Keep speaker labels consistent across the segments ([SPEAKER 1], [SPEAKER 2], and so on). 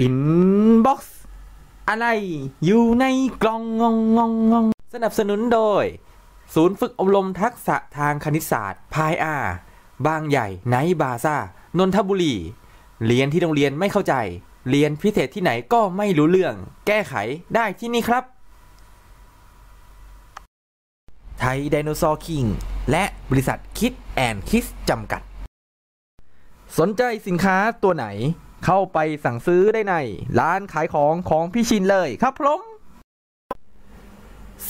[SPEAKER 1] อินบ็อกซ์อะไรอยู่ในกล่องงงงงงงสนับสนุนโดย ศูนย์ฝึกอบรมทักษะทางคณิตศาสตร์พายอา บางใหญ่ไนบาซ่านนทบุรี เรียนที่โรงเรียนไม่เข้าใจ เรียนพิเศษที่ไหนก็ไม่รู้เรื่อง แก้ไขได้ที่นี่ครับ ไทยไดโนเสาร์คิง และบริษัทคิดแอนคิสจำกัด สนใจสินค้าตัวไหน เข้าไปสั่งซื้อได้ใน ร้านขายของของพี่ชินเลยครับผม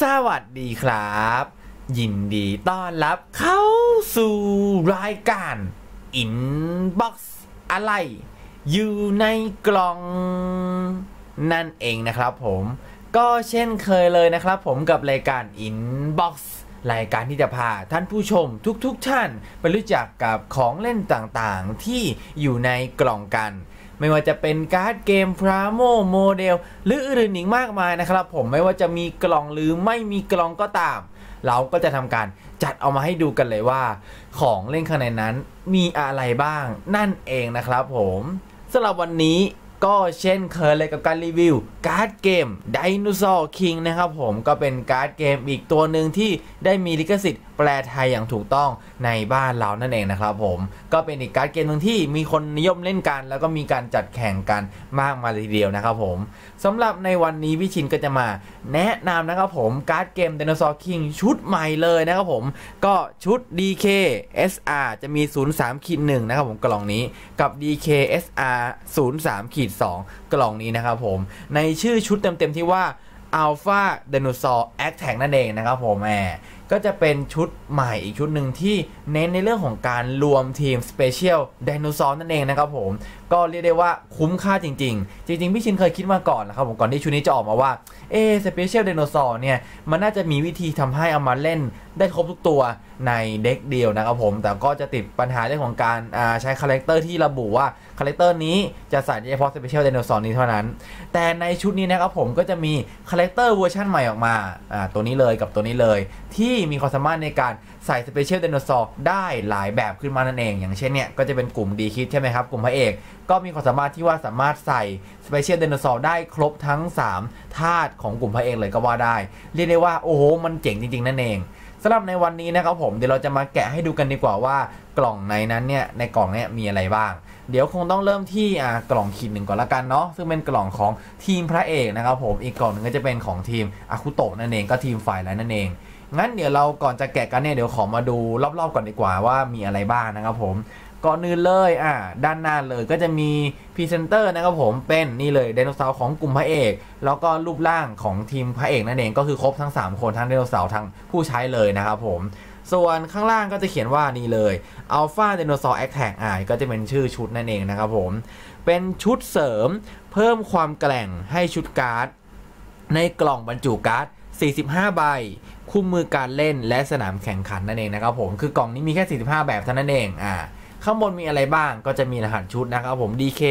[SPEAKER 1] สวัสดีครับ ยินดีต้อนรับเข้าสู่รายการ Inbox อะไร อยู่ในกล่อง นั่นเองนะครับผมก็เช่นเคยเลยนะครับผมกับรายการ Inbox รายการที่จะพาท่านผู้ชมทุกๆทท่าน ไปรู้จักกับของเล่นต่างๆที่อยู่ในกล่องกัน ไม่ว่าจะเป็นการ์ดเกมพราโมโมเดลหรืออื่นๆอีกมากมายนะครับ ผมไม่ว่าจะมีกล่องหรือไม่มีกล่องก็ตาม เราก็จะทำการจัดเอามาให้ดูกันเลยว่า ของเล่นข้างในนั้นมีอะไรบ้างนั่นเองนะครับผมสำหรับวันนี้ก็เช่นเคยเลยกับการรีวิว การ์ดเกม Dinosaur King นะครับผมก็เป็นการ์ดเกมอีกตัวหนึ่งที่ได้มีลิขสิทธิ์แปลไทยอย่างถูกต้องในบ้านเรานั่นเองนะครับผม ก็เป็นอีกการ์ดเกมหนึ่งที่มีคนนิยมเล่นกัน แล้วก็มีการจัดแข่งกันมากมายเลยทีเดียวนะครับผมสำหรับในวันนี้พี่ชินก็จะมาแนะนำนะครับผมการ์ดเกม Dinosaur King ชุดใหม่เลยนะครับผมก็ชุด DK SR จะมี 03ขีด1นะครับผมกล่องนี้กับ DK SR 03ขีด2กล่องนี้นะครับผมในชื่อชุดเต็มๆที่ว่า Alpha Dinosaur Attack นั่นเองนะครับผมแหม ก็จะเป็นชุดใหม่อีกชุดหนึ่งที่เน้นในเรื่องของการรวมทีมสเปเชียลไดโนเสาร์นั่นเองนะครับผม ก็เรียกได้ว่าคุ้มค่าจริง ๆ จริง ๆ พี่ชินเคยคิดมาก่อนนะครับผมก่อนที่ชุดนี้จะออกมาว่าเอสเปเชียลไดโนเสาร์เนี่ย มันน่าจะมีวิธีทำให้เอามาเล่นได้ครบทุกตัวในเด็กเดียวนะครับผม แต่ก็จะติดปัญหาเรื่องของการใช้คาแรคเตอร์ที่ระบุว่าคาแรคเตอร์นี้จะใส่เฉพาะ Special Dinosaur นี้เท่านั้น แต่ในชุดนี้นะครับผมก็จะมีคาแรคเตอร์เวอร์ชันใหม่ออกมา ตัวนี้เลยกับตัวนี้เลย ที่มีความสามารถในการใส่สเปเชียลไดโนเสาร์ได้หลายแบบขึ้นมานั่นเอง อย่างเช่นเนี่ยก็จะเป็นกลุ่มดีคิดใช่ไหมครับ กลุ่มพระเอกก็มีความสามารถที่ว่าสามารถใส่สเปเชียลไดโนเสาร์ได้ครบทั้ง3ธาตุของกลุ่มพระเอกเลยก็ว่าได้ เรียกได้ว่าโอ้โหมันเจ๋งจริงๆนั่นเอง สำหรับในวันนี้นะครับผมเดี๋ยวเราจะมาแกะให้ดูกันดีกว่าว่ากล่องในนั้นเนี่ยในกล่องเนี่ยมีอะไรบ้าง เดี๋ยวคงต้องเริ่มที่อ่ากล่องขีดหนึ่งก่อนละกันเนาะซึ่งเป็นกล่องของทีมพระเอกนะครับผมอีกกล่องหนึ่งก็จะเป็นของทีมอาคุโตะนั่นเองก็ทีมฝ่ายแล้วนั่นเองงั้นเดี๋ยวเราก่อนจะแกะกันเนี่ยเดี๋ยวขอมาดูรอบๆก่อนดีกว่าว่ามีอะไรบ้างนะครับผม ก่อนนื่นเลยอ่าด้านหน้าเลยก็จะมีพรีเซนเตอร์นะครับผมเป็นนี่เลยไดโนเสาร์ของกลุ่มพระเอก แล้วก็รูปร่างของทีมพระเอกนั่นเองก็คือครบทั้ง 3 คนทั้งไดโนเสาร์ทั้งผู้ใช้เลยนะครับผมส่วนข้างล่างก็จะเขียนว่านี่เลย Alpha Dinosaur Attack อ่าก็จะเป็นชื่อชุดนั่นเองนะครับผม เป็นชุดเสริมเพิ่มความแกร่งให้ชุดการ์ด ในกล่องบรรจุการ์ด 45 ใบ คู่มือการเล่นและสนามแข่งขันนั่นเองนะครับผม คือกล่องนี้มีแค่ 45 แบบเท่านั้นเองอ่า ข้างบนมีอะไรบ้างก็จะมีรหัสชุดนะครับผม DK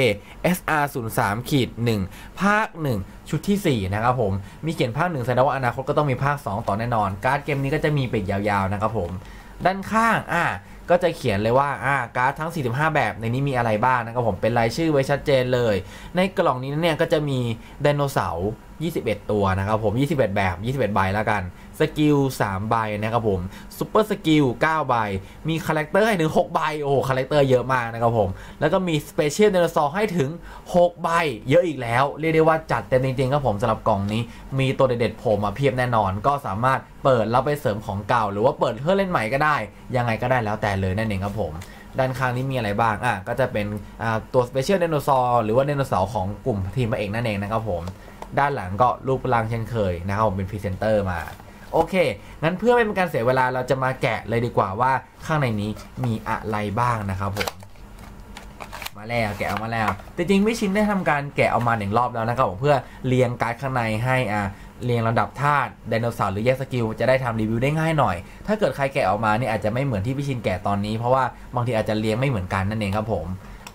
[SPEAKER 1] SR 0 3ขีด1ภาค 1 ชุดที่ 4 นะครับผม มีเขียนภาค 1 แสดงว่าอนาคตก็ต้องมีภาค 2 ต่อแน่นอน การ์ดเกมนี้ก็จะมีไปยาวๆ นะครับผม ด้านข้างอ่าก็จะเขียนเลยว่าอ่าการ์ดทั้ง 45 แบบในนี้มีอะไรบ้างนะครับผมเป็นรายชื่อไว้ชัดเจนเลย ในกล่องนี้เนี่ยก็จะมีไดโนเสาร์21 ตัวนะครับผม 21 แบบ 21 ใบแล้วกัน สกิล3ใบนะครับผมซูเปอร์สกิล9ใบ มีคาแรคเตอร์ให้ถึง6ใบ โอ้โหคาแรคเตอร์เยอะมากนะครับผม แล้วก็มีสเปเชียลเดโนเสาร์ให้ถึง 6 ใบ เยอะอีกแล้ว เรียกได้ว่าจัดเต็มจริงๆครับผมสำหรับกล่องนี้ มีตัวเด็ดๆผล่มาเพียบแน่นอน ก็สามารถเปิดแล้วไปเสริมของเก่า หรือว่าเปิดเพื่อเล่นใหม่ก็ได้ ยังไงก็ได้แล้วแต่เลยนั่นเองครับผมด้านข้างนี้มีอะไรบ้าง อะ ก็จะเป็นตัวสเปเชียลไดโนเสาร์หรือว่าไดโนเสาร์ของกลุ่มทีมมาเองนั่นเองนะครับผม ด้านหลังก็รูปร่างเช่นเคยนะครับผมเป็นพรีเซนเตอร์มา โอเค งั้นเพื่อไม่เป็นการเสียเวลาเราจะมาแกะเลยดีกว่าว่าข้างในนี้มีอะไรบ้างนะครับผมมาแล้วแกะออกมาแล้ว แต่จริงไม่ชินได้ทำการแกะออกมาหนึ่งรอบแล้วนะครับผมเพื่อเรียงการข้างในให้อ่าเรียงลำดับธาตุไดโนเสาร์หรือแยกสกิลจะได้ทำรีวิวได้ง่ายหน่อย ถ้าเกิดใครแกะออกมาเนี่ยอาจจะไม่เหมือนที่พี่ชินแกะตอนนี้เพราะว่าบางทีอาจจะเรียงไม่เหมือนกันนั่นเองครับผม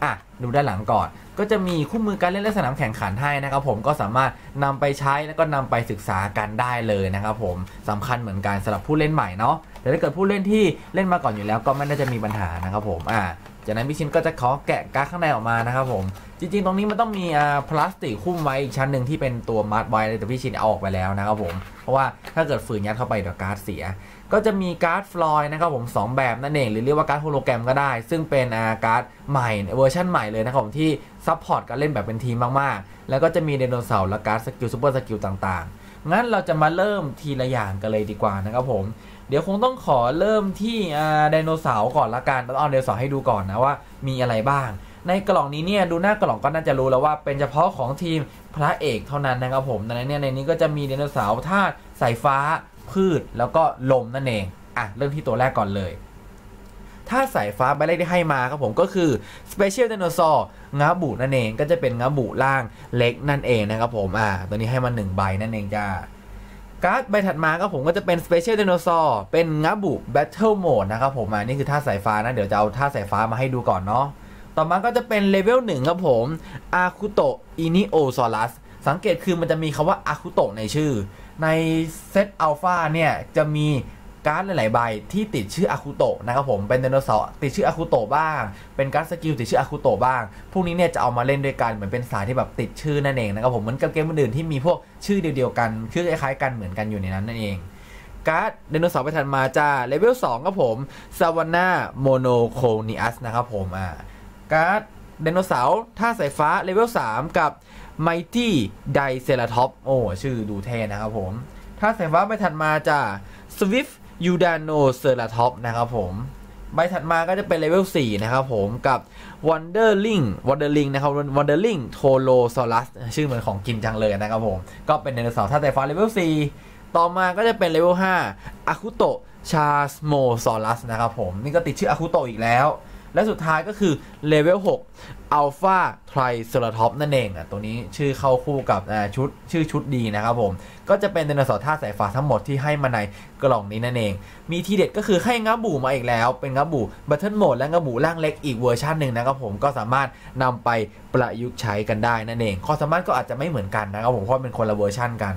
[SPEAKER 1] อะดูด้านหลังก่อน ก็จะมีคู่มือการเล่นและสนามแข่งขันให้นะครับผมก็สามารถนำไปใช้แล้วก็นำไปศึกษากันได้เลยนะครับผมสำคัญเหมือนกันสำหรับผู้เล่นใหม่เนาะแต่ถ้าเกิดผู้เล่นที่เล่นมาก่อนอยู่แล้วก็ไม่น่าจะมีปัญหานะครับผมอ่าจากนั้นพี่ชินก็จะขอแกะการ์ดข้างในออกมานะครับผมจริงๆ ตรงนี้มันต้องมีอ่าพลาสติกหุ้มไว้อีกชั้นหนึ่งที่เป็นตัวมัดไว้แต่พี่ชินเอาออกไปแล้วนะครับผมเพราะว่าถ้าเกิดฝืนยัดเข้าไปเดี๋ยวการ์ดเสีย ก็จะมีการ์ดฟลอยด์นะครับผม 2 แบบนั่นเอง หรือเรียกว่าการ์ดโฮโลแกรมก็ได้ ซึ่งเป็นอาการ์ดใหม่เวอร์ชันใหม่เลยนะครับผมที่ซัพพอร์ตการเล่นแบบเป็นทีมมากๆ แล้วก็จะมีไดโนเสาร์และการ์ดสกิลซูเปอร์สกิลต่างๆ งั้นเราจะมาเริ่มทีละอย่างกันเลยดีกว่านะครับผม เดี๋ยวคงต้องขอเริ่มที่ไดโนเสาร์ก่อนละกันต้องเอาไดโนเสาร์ให้ดูก่อนนะว่ามีอะไรบ้าง ในกล่องนี้เนี่ยดูหน้ากล่องก็น่าจะรู้แล้วว่าเป็นเฉพาะของทีมพระเอกเท่านั้นนะครับผมดังนั้นเนี่ยในนี้ก็จะมีไดโนเสาร์ธาตุสายฟ้า พืชแล้วก็ลมนั่นเองอะเริ่มที่ตัวแรกก่อนเลยถ้าสายฟ้าใบแรกที่ให้มาครับผมก็คือ Special Dinosaur งาบุนั่นเองก็จะเป็นงาบุล่างเล็กนั่นเองนะครับผมอ่าตัวนี้ให้มา1ใบนั่นเองจ้าการ์ดใบถัดมาครับผมก็จะเป็น Special Dinosaur เป็นงาบุ Battle Mode นะครับผมอ่านี่คือท่าสายฟ้านะ เดี๋ยวจะเอาท่าสายฟ้ามาให้ดูก่อนเนาะต่อมาก็จะเป็นเลเวลหนึ่งครับผมอาคุโตอินิโอซอรัสสังเกตคือมันจะมีคำว่าอาคุโตในชื่อ ในเซตอัลฟาเนี่ยจะมีการ์ดหลาย ๆ ใบที่ติดชื่ออาคุโตะนะครับผมเป็นไดโนเสาร์ติดชื่ออาคุโตะบ้าง เป็นการ์ดสกิลติดชื่ออาคุโตะบ้าง พวกนี้เนี่ยจะเอามาเล่นด้วยกันเหมือนเป็นสายที่แบบติดชื่อนั่นเองนะครับผมเหมือนกับเกมอื่นๆที่มีพวกชื่อเดียว ๆ กันชื่อคล้าย ๆ กันเหมือนกันอยู่ในนั้นนั่นเองการ์ดไดโนเสาร์ไปถัดมาจ้าเลเวล2ครับผมซาวาน่าโมโนโคนิอัสนะครับผมอ่าการ์ดไดโนเสาร์ท่าสายฟ้าเลเวล3กับ Mighty Diceratops โอ้ชื่อดูเท่นะครับผมท่าสายฟ้าใบถัดมาจะ Swift Udanoceratops นะครับผมใบถัดมาก็จะเป็นเลเวล 4 นะครับผมกับ Wonderling Wonderling นะครับ Wonderling Tolosaurus ชื่อเหมือนของกินจังเลยนะครับผม ก็เป็นไดโนเสาร์ท่าสายฟ้าเลเวล 4 ต่อมาก็จะเป็นเลเวล 5 Akuto Chasmosaurus นะครับผม นี่ก็ติดชื่อ Akuto อีกแล้ว และสุดท้ายก็คือเลเวล6 Alpha Triceratop นั่นเองอะตัวนี้ชื่อเข้าคู่กับชุดชื่อชุดดีนะครับผม ก็จะเป็นไดโนเสาร์ท่าสายฟ้าทั้งหมดที่ให้มาในกล่องนี้นั่นเอง มีทีเด็ดก็คือให้งับบูมาอีกแล้ว เป็นงับบูบัตเทิลโหมดและงับบูร่างเล็กอีกเวอร์ชันหนึ่งนะครับผมก็สามารถนำไปประยุกต์ใช้กันได้นั่นเองข้อสามารถก็อาจจะไม่เหมือนกันนะครับผมเพราะเป็นคนละเวอร์ชันกัน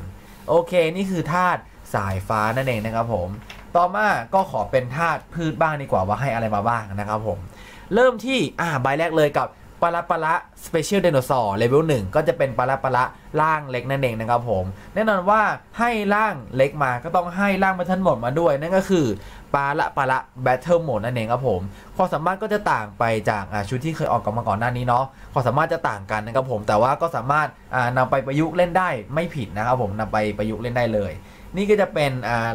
[SPEAKER 1] โอเค นี่คือธาตุสายฟ้านั่นเองนะครับผม ต่อมาก็ขอเป็นธาตุพืชบ้างดีกว่าว่าให้อะไรมาบ้างนะครับผม เริ่มที่อ่าใบแรกเลยกับปลาปลาสเปเชียลไดโนเสาร์เลเวลหนึ่งก็จะเป็นปลาปลาล่างเล็กนั่นเองนะครับผม แน่นอนว่าให้ล่างเล็กมาก็ต้องให้ล่างแบทเทิลโหมดมาด้วย นั่นก็คือปลาละปลาละแบทเทิลโหมดนั่นเองครับผมความสามารถก็จะต่างไปจากชุดที่เคยออกกันมาก่อนหน้านี้เนาะความสามารถจะต่างกันนะครับผม แต่ว่าก็สามารถนำไปประยุกต์เล่นได้ไม่ผิดนะครับผมนำไปประยุกต์เล่นได้เลย นี่ก็จะเป็น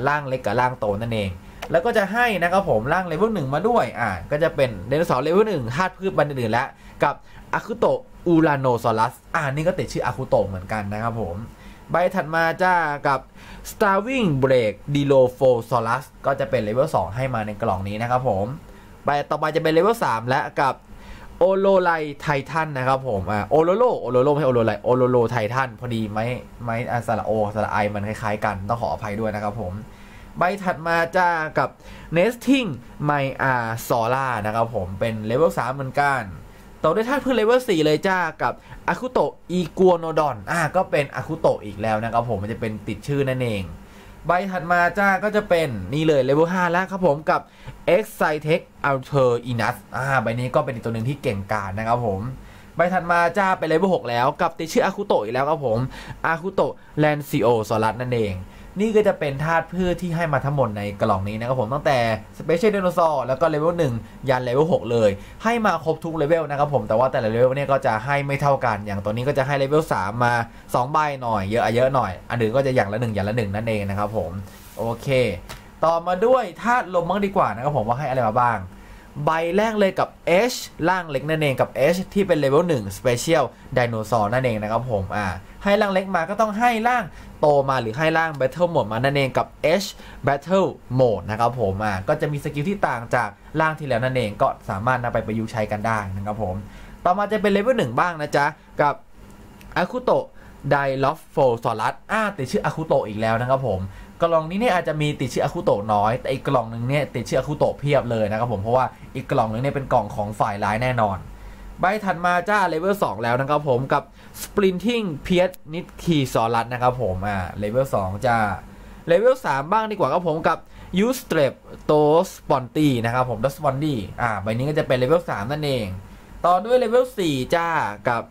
[SPEAKER 1] ล่างเล็กกับล่างโตนั่นเอง แล้วก็จะให้นะครับผมร่างเลเวลหนึ่งมาด้วยอ่าก็จะเป็นไดโนเสาร์เลเวลหนึ่งธาตุพืชบันอื่นๆแล้วกับอาคุโตอูราโนซอรัสอ่านี่ก็ติดชื่ออาคุโตเหมือนกันนะครับผมใบถัดมาจ้ากับ Starving Break d i l o p h o s a u r u s ก็จะเป็นเลเวล2ให้มาในกล่องนี้นะครับผมใบต่อไปจะเป็นเลเวล3และกับโอโลไลไททันนะครับผมอ่าโอโลโลโอโลโลไม่ใช่โอโลไลโอโลโลไททันพอดีไม่ไม่อาสระโอสระไอมันคล้ายๆกันต้องขออภัยด้วยนะครับผม ใบถัดมาจ้ากับ Nesting My a s o l a นะครับผมเป็นเลเวล3เหมือนกันต่อด้วยธาตุพืชเลเวล4เลยจ้ากับอาคุโตะอีกัวโนดอนอ่าก็เป็นอาคุโตะอีกแล้วนะครับผมมันจะเป็นติดชื่อนั่นเอง ใบถัดมาจ้าก็จะเป็นนี่เลยเลเวล5แล้วครับผมกับ Excitec Alter Inus อ่าใบนี้ก็เป็นอีกตัวหนึ่งที่เก่งกาจนะครับผมใบถัดมาจ้าเป็นเลเวล6แล้ว กับติดชื่ออาคุโตะอีกแล้วครับผมอาคุโตะแลนซิโอซอรัสนั่นเอง นี่ก็จะเป็นธาตุพืชที่ให้มาทั้งหมดในกล่องนี้นะครับผมตั้งแต่ Special Dinosaur แล้วก็เลเวล1ยันเลเวล6เลย ให้มาครบทุกเลเวลนะครับผมแต่ว่าแต่ละเลเวลเนี่ยก็จะให้ไม่เท่ากัน อย่างตัวนี้ก็จะให้เลเวล3มา 2 ใบหน่อยเยอะเยอะหน่อย อันอื่นก็จะอย่างละ1อย่างละ1นั่นเองนะครับผมโอเค ต่อมาด้วยธาตุลมบ้างดีกว่านะครับผมว่าให้อะไรมาบ้าง ใบแรกเลยกับ H ล่างเล็กนั่นเองกับ H ที่เป็นเลเวล1 Special Dinosaur นั่นเองนะครับผมอ่าให้ล่างเล็กมาก็ต้องให้ล่างโตมาหรือให้ล่าง Battle Mode มานั่นเองกับ H Battle Mode นะครับผมอ่าก็จะมีสกิลที่ต่างจากล่างที่แล้วนั่นเองก็สามารถนำไปประยุกต์ใช้กันได้นะครับผม ต่อมาจะเป็นเลเวล1บ้างนะจ๊ะ กับอาคุโตะไดลอฟโฟซอรัสอ่าติดชื่ออาคุโตอีกแล้วนะครับผม กล่องนี้เนี่ยอาจจะมีติดเชื่ออาคุโตะน้อย แต่อีกกล่องหนึ่งเนี่ยติดเชื่ออาคุโตะเพียบเลยนะครับผมเพราะว่าอีกกล่องหนึ่งเนี่ยเป็นกล่องของฝ่ายร้ายแน่นอน ใบถัดมาจ้าเลเวล2แล้วนะครับผมกับ Sprinting p i e t n i t i s a u r u s นะครับผมอ่าเลเวล2จ้าเลเวล3บ้างดีกว่าครับผมกับ u s t r e p t o s p o n t y นะครับผม d o s p o n t y อ่าใบนี้ก็จะเป็นเลเวล3นั่นเอง ต่อด้วยเลเวล4จ้ากับ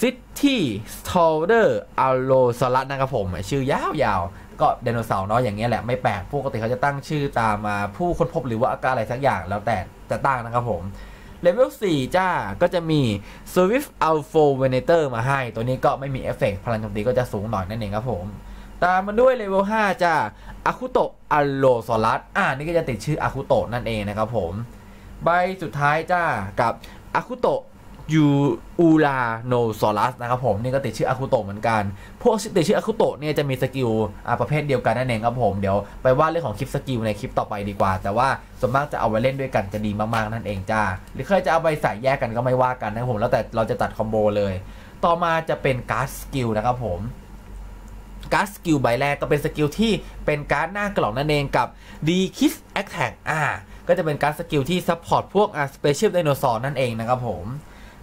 [SPEAKER 1] City s t o l d e r a l l o s a u r u s นะครับผม ชื่อยาว ก็ไดโนเสาร์เนาะอย่างเงี้ยแหละไม่แปลกปกติเขาจะตั้งชื่อตามมาผู้ค้นพบหรือว่าอาการอะไรสักอย่างแล้วแต่จะตั้งนะครับผมเลเวล4จ้า ก็จะมี Swift Alpha Venator มาให้ ตัวนี้ก็ไม่มีเอฟเฟกพลังโจมตีก็จะสูงหน่อยนั่นเองครับผม ตามมาด้วยเลเวล5จ้าอาคุโตะอัลโลซอรัสอ่านี่ก็จะติดชื่ออาคุโตะนั่นเองนะครับผม ใบสุดท้ายจ้ากับอาคุโตะ ยูอูลาโนซอรัสนะครับผมนี่ก็ติดชื่ออาคุโตะเหมือนกัน พวกติดชื่ออาคุโตะเนี่ยจะมีสกิลอาประเภทเดียวกันนั่นเองครับผมเดี๋ยวไปว่าเรื่องของคลิปสกิลในคลิปต่อไปดีกว่า แต่ว่าส่วนมากจะเอาไว้เล่นด้วยกันจะดีมากๆนั่นเองจ้าหรือเคยจะเอาไปใส่แยกกันก็ไม่ว่ากันนะครับผมแล้วแต่เราจะตัดคอมโบเลย ต่อมาจะเป็นการ์ดสกิลนะครับผมการ์ดสกิลใบแรกก็เป็นสกิลที่เป็นการ์ดหน้ากล่องนั่นเองกับ D Kiss Attack อ่าก็จะเป็นการ์ดสกิลที่ซัพพอร์ตพวกอ่า Special Dinosaur นั่นเองนะครับผม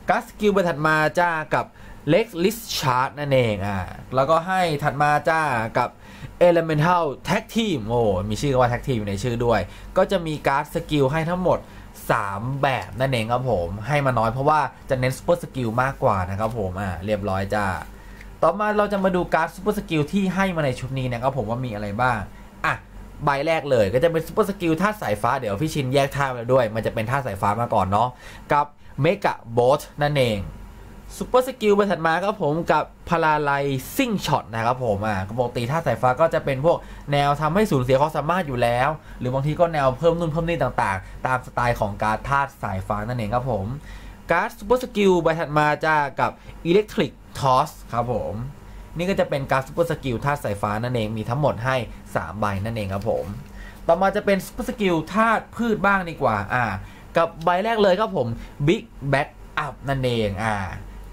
[SPEAKER 1] การ์ดสกิลใบถัดมาจ้ากับ Lex List Chart นั่นเองอ่าแล้วก็ให้ถัดมาจ้ากับ Elemental Tag Team โอ้มีชื่อว่า Tag Team อยู่ในชื่อด้วย ก็จะมีการ์ดสกิลให้ทั้งหมด 3 แบบนั่นเองครับผม ให้มาน้อยเพราะว่าจะเน้น Super Skill มากกว่านะครับผมอ่าเรียบร้อยจ้า ต่อมาเราจะมาดูการ์ดซูเปอร์สกิลที่ให้มาในชุดนี้นะครับผมว่ามีอะไรบ้าง อะ ใบแรกเลยก็จะเป็นซูเปอร์สกิลธาตุสายฟ้าเดี๋ยวพี่ชินแยกท่ามาด้วย มันจะเป็นธาตุสายฟ้ามาก่อนเนาะกับ เมกะโบสนั่นเองซูเปอร์สกิลใบถัดมาครับผมกับพาราไลซิ่งช็อตนะครับผมอะปกติธาสายฟ้าก็จะเป็นพวกแนวทำให้สูญเสียความสามารถอยู่แล้ว หรือบางทีก็แนวเพิ่มนู่นเพิ่มนี่ต่างๆ ตามสไตล์ของการ์ดธาตุสายฟ้านั่นเองครับผมการ์ดซูเปอร์สกิลใบถัดมาจะกับอิเล็กทริกทอสครับผมนี่ก็จะเป็นการ์ดซูเปอร์สกิลธาตุสายฟ้านั่นเองมีทั้งหมดให้ 3 ใบนั่นเองครับผม ต่อมาจะเป็นซูเปอร์สกิลธาตุพืชบ้างดีกว่าอ่า กับใบแรกเลยครับผม Big Back Up นั่นเองอ่า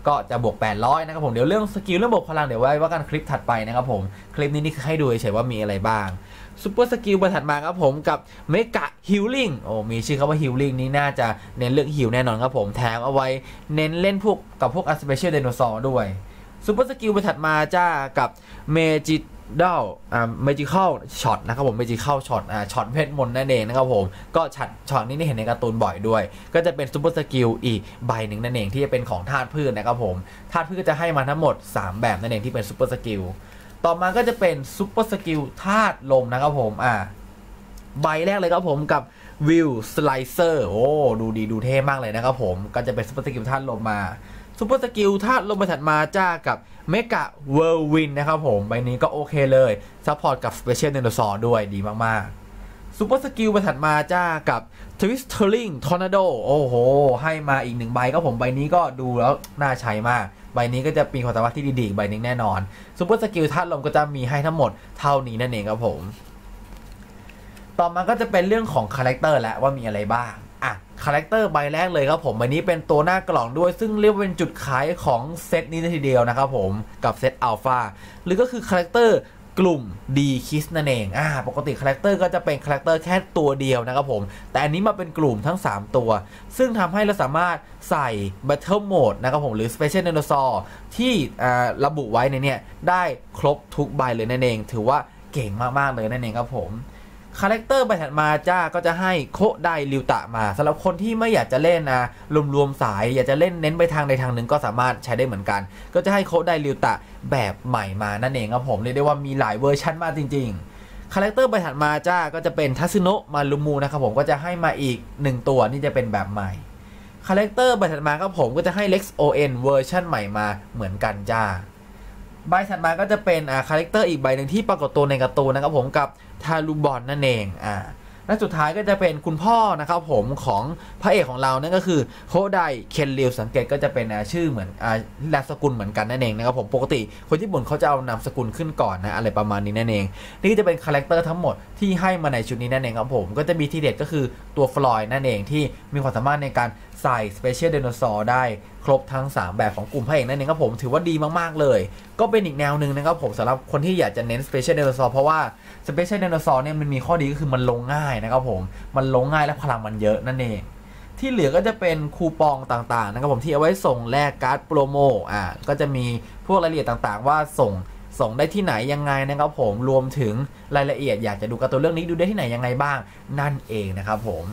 [SPEAKER 1] ก็จะบวก 800 นะครับผมเดี๋ยวเรื่องสกิลเรื่องบวกพลังเดี๋ยวไว้ว่ากันคลิปถัดไปนะครับผม คลิปนี้นี่คือให้ดูเฉยๆว่ามีอะไรบ้างซูเปอร์สกิลใบถัดมาครับผมกับเมกะฮิลลิ่งโอ้มีชื่อคำว่าฮิลลิ่งนี้น่าจะเน้นเรื่องฮิลแน่นอนครับผมแถมเอาไว้เน้นเล่นพวกกับพวกอัสเปเชียลไดโนเสาร์ด้วยซูเปอร์สกิลไปถัดมาจ้ากับเมจิ ดอลอ่าเมจิคอลช็อตนะครับผมเมจิคอลช็อตอ่าช็อตเพชรมนนั่นเองนะครับผมก็ช็อตช็อตนี้นี่เห็นในการ์ตูนบ่อยด้วย ก็จะเป็นซูเปอร์สกิลอีกใบหนึ่งนั่นเองที่จะเป็นของธาตุพืชนะครับผมธาตุพืชจะให้มาทั้งหมด 3 แบบนั่นเองที่เป็นซูเปอร์สกิลต่อมาก็จะเป็นซูเปอร์สกิลธาตุลมนะครับผมอ่าใบแรกเลยครับผมกับวิวสไลเซอร์โอ้ดูดีดูเท่มากเลยนะครับผมก็จะเป็นซูเปอร์สกิลธาตุลมมา ซูเปอร์สกิลถ้าลงไปถัดมาจ้ากับเมกะเวิร์วินนะครับผมใบนี้ก็โอเคเลยซัพพอร์ตกับสเปเชียลเดนซอร์ด้วยดีมากๆซูเปอร์สกิลไปถัดมาจ้ากับทวิสเทอร์ลิงทอร์นาโดโอ้โห ให้มาอีกหนึ่งใบก็ผมใบนี้ก็ดูแล้วน่าใช้มาก ใบนี้ก็จะมีความสามารถที่ดีๆใบนึงแน่นอนซูเปอร์สกิลธาตุลมก็จะมีให้ทั้งหมดเท่านี้นั่นเองครับผม ต่อมาก็จะเป็นเรื่องของคาแรคเตอร์แล้วว่ามีอะไรบ้าง อะคาแรคเตอร์ใบแรกเลยครับผมใบนี้เป็นตัวหน้ากล่องด้วยซึ่งเรียกว่าเป็นจุดขายของเซตนี้ทีเดียวนะครับผมกับเซตอัลฟาหรือก็คือคาแรคเตอร์กลุ่ม D Kiss นั่นเองอ่าปกติคาแรคเตอร์ก็จะเป็นคาแรคเตอร์แค่ตัวเดียวนะครับผม แต่อันนี้มาเป็นกลุ่มทั้ง 3 ตัว ซึ่งทำให้เราสามารถใส่ Battle Mode นะครับผมหรือ Special Dinosaur ที่ระบุไว้ในเนี้ยได้ครบทุกใบเลยนั่นเอง ถือว่าเก่งมาก ๆ เลยนั่นเองครับผม คาแรคเตอร์ใบถัดมาจ้าก็จะให้โคไดริวตะมาสำหรับคนที่ไม่อยากจะเล่นนะรวมๆสาย อยากจะเล่นเน้นไปทางใดทางหนึ่งก็สามารถใช้ได้เหมือนกัน ก็จะให้โคไดริวตะแบบใหม่มานั่นเองครับผมเรียกได้ว่ามีหลายเวอร์ชันมากจริง ๆคาแรคเตอร์ใบถัดมาจ้าก็จะเป็นทัซึโนะมารุมูนะครับผมก็จะให้มาอีก 1 ตัวนี่จะเป็นแบบใหม่คาแรคเตอร์ใบถัดมาครับผมก็จะให้ Lex ON เวอร์ชันใหม่มาเหมือนกันจ้า ใบถัดมาก็จะเป็นอ่าคาแรคเตอร์อีกใบหนึ่งที่ปรากฏตัวในการ์ตูนนะครับผมกับทารูบอนนั่นเองอ่าและสุดท้ายก็จะเป็นคุณพ่อนะครับผมของพระเอกของเรานั่นก็คือโคไดเคนริวสังเกตก็จะเป็นอ่าชื่อเหมือนอ่านามสกุลเหมือนกันนั่นเองนะครับผมปกติคนญี่ปุ่นเขาจะเอานามสกุลขึ้นก่อนนะอะไรประมาณนี้นั่นเอง นี่จะเป็นคาแรคเตอร์ทั้งหมดที่ให้มาในชุดนี้นั่นเองครับผมก็จะมีทีเด็ดก็คือตัวฟลอยนั่นเองที่มีความสามารถในการ ใส่ Special Dinosaur ได้ครบทั้ง 3 แบบของกลุ่มพระเอกนั่นเองครับผมถือว่าดีมากๆเลย ก็เป็นอีกแนวหนึ่งนะครับผมสำหรับคนที่อยากจะเน้น Special Dinosaur เพราะว่า Special Dinosaur เนี่ยมันมีข้อดีก็คือมันลงง่ายนะครับผมมันลงง่ายและพลังมันเยอะนั่นเองที่เหลือก็จะเป็นคูปองต่างๆนะครับผมที่เอาไว้ส่งแลกการ์ดโปรโมอ่าก็จะมีพวกรายละเอียดต่างๆ ว่าส่งส่งได้ที่ไหนยังไงนะครับผมรวมถึงรายละเอียดอยากจะดูการ์ตูนเรื่องนี้ดูได้ที่ไหนยังไงบ้าง นั่นเองนะครับผม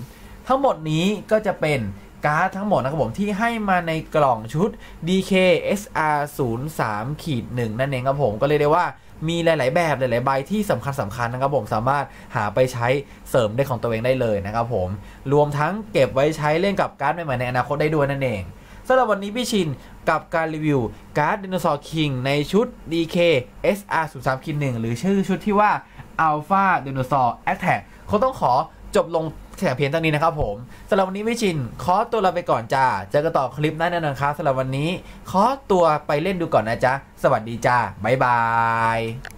[SPEAKER 1] ทั้งหมดนี้ก็จะเป็น การ์ดทั้งหมดนะครับผมที่ให้มาในกล่องชุด DK SR 0 3ขีด1นั่นเองครับผมก็เลยได้ว่ามีหลาย ๆ แบบหลาย ๆ ใบที่สำคัญสำคัญนะครับผมสามารถหาไปใช้เสริมได้ของตัวเองได้เลยนะครับผมรวมทั้งเก็บไว้ใช้เล่นกับการ์ดใหม่ ๆ ในอนาคตได้ด้วยนั่นเองสำหรับวันนี้พี่ชินกับการรีวิวการ์ด Dinosaur King ในชุด DK SR 0 3 1หรือชื่อชุดที่ว่า Alpha Dinosaur Attack เขาต้องขอจบลง แค่เพียงเท่านี้นะครับผมสำหรับวันนี้พี่ชินขอตัวลาไปก่อนจ้าเจอกันต่อคลิปหน้าแน่นอนครับสำหรับวันนี้ขอตัวไปเล่นดูก่อนนะจ๊ะสวัสดีจ้าบ๊ายบาย